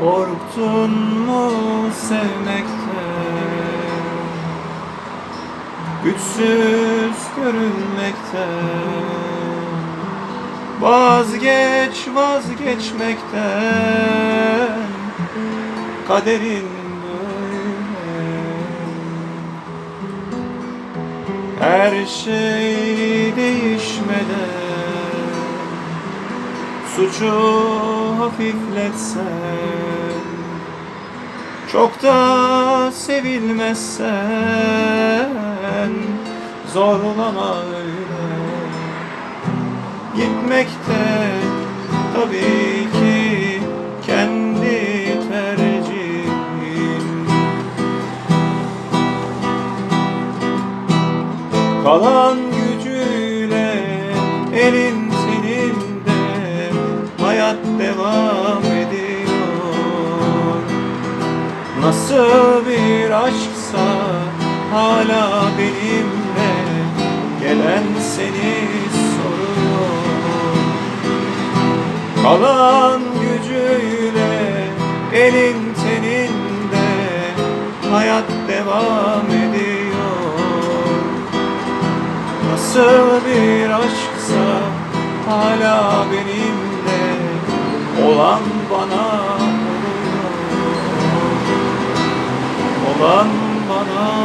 Korktun mu sevmekten Güçsüz görünmekten Vazgeç vazgeçmekten Kaderin böyle. Her şey değişmeden Suçu hafifletsen Çok da sevilmezsen Zorlama öyle. Gitmekte tabii ki kendi tercihin Kalan gücüyle elin teninde Hayat devam Nasıl bir aşksa hala benimle Gelen seni soruyor. Kalan gücüyle elin teninde Hayat devam ediyor. Nasıl bir aşksa hala benimle Olan bana Olan bana